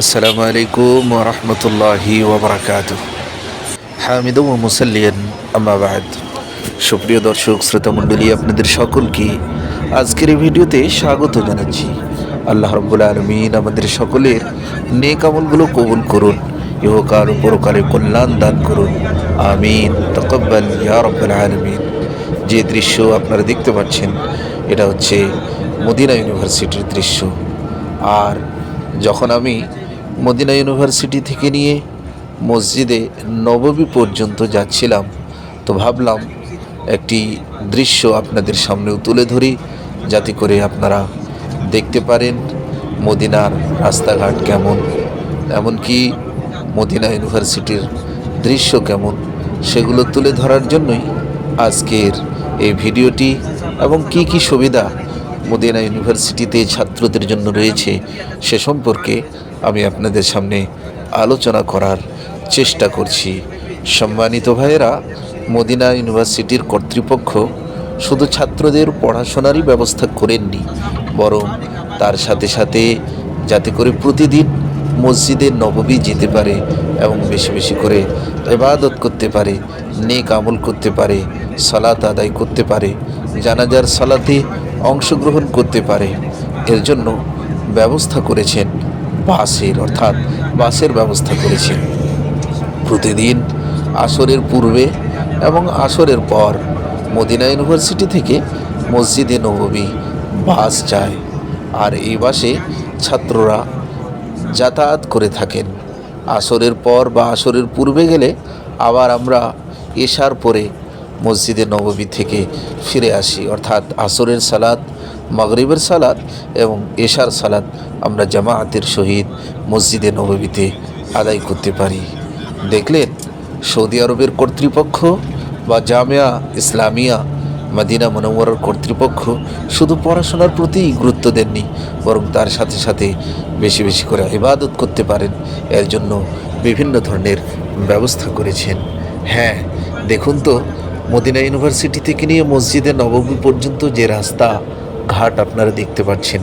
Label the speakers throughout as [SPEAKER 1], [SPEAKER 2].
[SPEAKER 1] আসসালামু আলাইকুম রহমতুল্লাহি ওবরাকাত হামিদ ও মুসাল্লিয়ান আমাবাদ সুপ্রিয় দর্শক শ্রোতা মণ্ডলী আপনাদের সকলকে আজকের এই ভিডিওতে স্বাগত জানাচ্ছি। আল্লাহ রব্বুল আলমিন আমাদের সকলের নেক আমলগুলো কবুল করুন, ইহকাল ও পরকালে কল্যাণ দান করুন। আমিন। তকব্বাল ইয়া রব্বুল আলমিন। যে দৃশ্য আপনারা দেখতে পাচ্ছেন, এটা হচ্ছে মদিনা ইউনিভার্সিটির দৃশ্য। আর যখন আমি মদিনা ইউনিভার্সিটি থেকে নিয়ে মসজিদে নববী পর্যন্ত যাচ্ছিলাম, তো ভাবলাম একটি দৃশ্য আপনাদের সামনেও তুলে ধরি, যাতে করে আপনারা দেখতে পারেন মদিনার রাস্তাঘাট কেমন, এমনকি মদিনা ইউনিভার্সিটির দৃশ্য কেমন, সেগুলো তুলে ধরার জন্যই আজকের এই ভিডিওটি এবং কি কি সুবিধা মদিনা ইউনিভার্সিটিতে ছাত্রদের জন্য রয়েছে, সে সম্পর্কে আমি আপনাদের সামনে আলোচনা করার চেষ্টা করছি। সম্মানিত ভাইয়েরা, মদিনা ইউনিভার্সিটির কর্তৃপক্ষ শুধু ছাত্রদের পড়াশোনারই ব্যবস্থা করেননি, বরং তার সাথে সাথে যাতে করে প্রতিদিন মসজিদে নববী যেতে পারে এবং বেশি বেশি করে ইবাদত করতে পারে, নেক আমল করতে পারে, সালাত আদায় করতে পারে, জানাজার সালাতে অংশগ্রহণ করতে পারে। এর জন্য ব্যবস্থা করেছেন বাসের, অর্থাৎ বাসের ব্যবস্থা করেছেন। প্রতিদিন আসরের পূর্বে এবং আসরের পর মদিনা ইউনিভার্সিটি থেকে মসজিদে নববী বাস যায়। আর এই বাসে ছাত্ররা যাতায়াত করে থাকেন। আসরের পর বা আসরের পূর্বে গেলে আবার আমরা এশার পরে মসজিদে নববী থেকে ফিরে আসি। অর্থাৎ আসরের সালাদ মাগরিবের সালাদ এবং এশার সালাদ আমরা জামায়াতের সহিত মসজিদে নববীতে আদায় করতে পারি। দেখলেন, সৌদি আরবের কর্তৃপক্ষ বা জামিয়া ইসলামিয়া, মাদিনা মনোমরার কর্তৃপক্ষ শুধু পড়াশোনার প্রতিই গুরুত্ব দেননি, বরং তার সাথে সাথে বেশি বেশি করে ইবাদত করতে পারেন। এর জন্য বিভিন্ন ধরনের ব্যবস্থা করেছেন। হ্যাঁ দেখুন তো মদিনা ইউনিভার্সিটি থেকে নিয়ে মসজিদে নবমী পর্যন্ত যে রাস্তা, ঘাট আপনারা দেখতে পাচ্ছেন।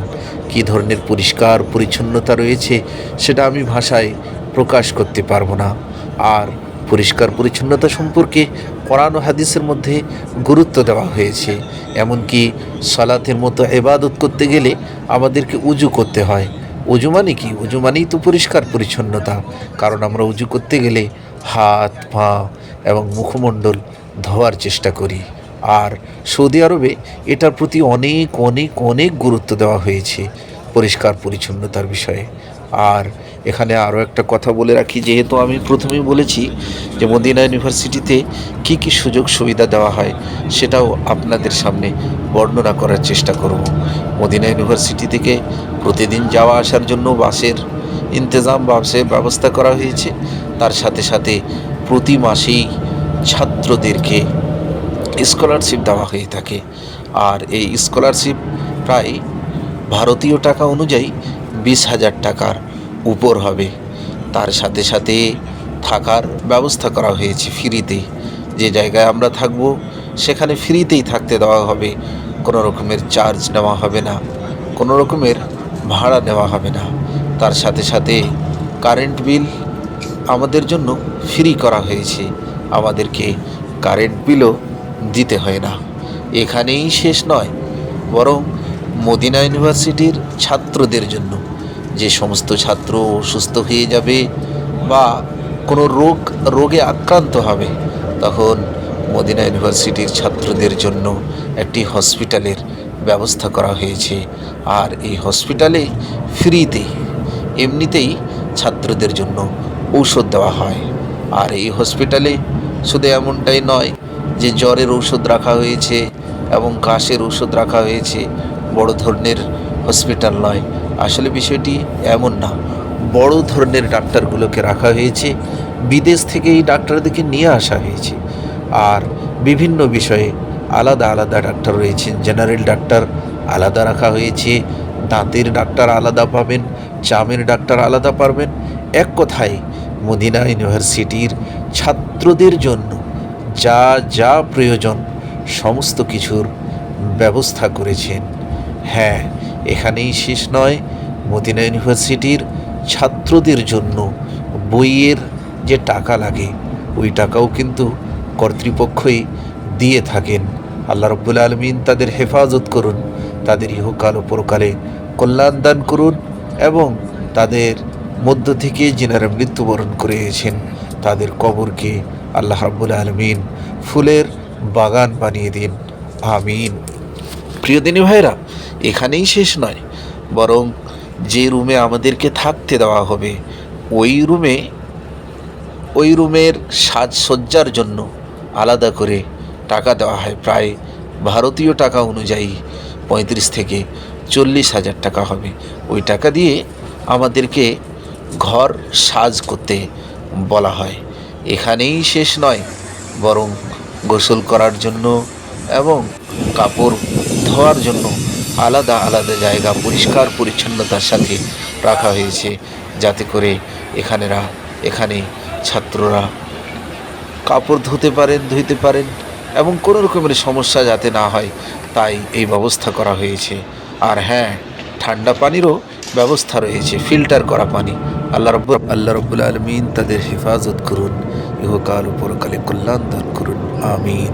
[SPEAKER 1] কী ধরনের পরিষ্কার পরিচ্ছন্নতা রয়েছে সেটা আমি ভাষায় প্রকাশ করতে পারব না। আর পরিষ্কার পরিচ্ছন্নতা সম্পর্কে কোরআন ও হাদিসের মধ্যে গুরুত্ব দেওয়া হয়েছে। এমনকি সালাতের মতো এবাদত করতে গেলে আমাদেরকে উজু করতে হয়। উজু মানে কি? উজু মানেই তো পরিষ্কার পরিচ্ছন্নতা। কারণ আমরা উজু করতে গেলে হাত, পা এবং মুখমণ্ডল ধোয়ার চেষ্টা করি। আর সৌদি আরবে এটার প্রতি অনেক অনেক অনেক গুরুত্ব দেওয়া হয়েছে পরিষ্কার পরিচ্ছন্নতার বিষয়ে। আর এখানে আরও একটা কথা বলে রাখি, যেহেতু আমি প্রথমেই বলেছি যে মদিনা ইউনিভার্সিটিতে কি কি সুযোগ সুবিধা দেওয়া হয়, সেটাও আপনাদের সামনে বর্ণনা করার চেষ্টা করব। মদিনা ইউনিভার্সিটি থেকে প্রতিদিন যাওয়া আসার জন্য বাসের ইন্তজাম, বাসের ব্যবস্থা করা হয়েছে। তার সাথে সাথে প্রতি মাসেই ছাত্রদেরকে স্কলারশিপ দেওয়া হয়ে থাকে। আর এই স্কলারশিপ প্রায় ভারতীয় টাকা অনুযায়ী বিশ হাজার টাকার উপর হবে। তার সাথে সাথে থাকার ব্যবস্থা করা হয়েছে ফ্রিতে। যে জায়গায় আমরা থাকব, সেখানে ফ্রিতেই থাকতে দেওয়া হবে। কোনো রকমের চার্জ নেওয়া হবে না। কোনো রকমের ভাড়া নেওয়া হবে না। তার সাথে সাথে কারেন্ট বিল আমাদের জন্য ফ্রি করা হয়েছে। আমাদেরকে কারেন্ট বিলও দিতে হয় না। এখানেই শেষ নয়, বরং মদিনা ইউনিভার্সিটির ছাত্রদের জন্য। যে সমস্ত ছাত্র অসুস্থ হয়ে যাবে বা কোনো রোগ, রোগে আক্রান্ত হবে, তখন মদিনা ইউনিভার্সিটির ছাত্রদের জন্য একটি হসপিটালের ব্যবস্থা করা হয়েছে। আর এই হসপিটালে ফ্রিতে এমনিতেই ছাত্রদের জন্য ঔষধ দেওয়া হয়। আর এই হসপিটালে শুধু এমনটাই নয় যে জ্বরের ঔষধ রাখা হয়েছে এবং কাশের ঔষধ রাখা হয়েছে, বড় ধরনের হসপিটাল নয়। আসলে বিষয়টি এমন না। বড় ধরনের ডাক্তারগুলোকে রাখা হয়েছে, বিদেশ থেকে এই ডাক্তারদেরকে নিয়ে আসা হয়েছে। আর বিভিন্ন বিষয়ে আলাদা আলাদা ডাক্তার রয়েছেন। জেনারেল ডাক্তার আলাদা রাখা হয়েছে, দাঁতের ডাক্তার আলাদা পাবেন, চামের ডাক্তার আলাদা পাবেন এক কথায় মদিনা ইউনিভার্সিটির ছাত্রদের জন্য যা যা প্রয়োজন সমস্ত কিছুর ব্যবস্থা করেছেন। হ্যাঁ এখানেই শেষ নয়। মদিনা ইউনিভার্সিটির ছাত্রদের জন্য বইয়ের যে টাকা লাগে, ওই টাকাও কিন্তু কর্তৃপক্ষই দিয়ে থাকেন। আল্লাহ রব্বুল আলমিন তাদের হেফাজত করুন, তাদের ইহকাল ও পরকালে কল্যাণ দান করুন এবং তাদের মধ্য থেকে যেনারা মৃত্যুবরণ করেছেন। তাদের কবরকে আল্লাহ রাব্বুল আলমিন ফুলের বাগান বানিয়ে দিন। আমিন। প্রিয় দিনী ভাইরা এখানেই শেষ নয়। বরং যে রুমে আমাদেরকে থাকতে দেওয়া হবে, ওই রুমে, ওই রুমের সাজসজ্জার জন্য আলাদা করে টাকা দেওয়া হয়। প্রায় ভারতীয় টাকা অনুযায়ী পঁয়ত্রিশ থেকে চল্লিশ হাজার টাকা হবে। ওই টাকা দিয়ে আমাদেরকে ঘর সাজ করতে বলা হয়। এখানেই শেষ নয়, বরং গোসল করার জন্য এবং কাপড় ধোয়ার জন্য আলাদা আলাদা জায়গা পরিষ্কার পরিচ্ছন্নতার সাথে রাখা হয়েছে, যাতে করে এখানেরা, এখানে ছাত্ররা কাপড় ধুতে পারেন, ধুইতে পারেন এবং কোনো রকমের সমস্যা যাতে না হয়, তাই এই ব্যবস্থা করা হয়েছে। আর হ্যাঁ ঠান্ডা পানিরও ব্যবস্থা রয়েছে, ফিল্টার করা পানি। আল্লাহ রব আল্লাহ রব্বুল আলমিন তাদের হেফাজত করুন। ইহকাল ও পরকালে কল্যাণ দান করুন। আমিন।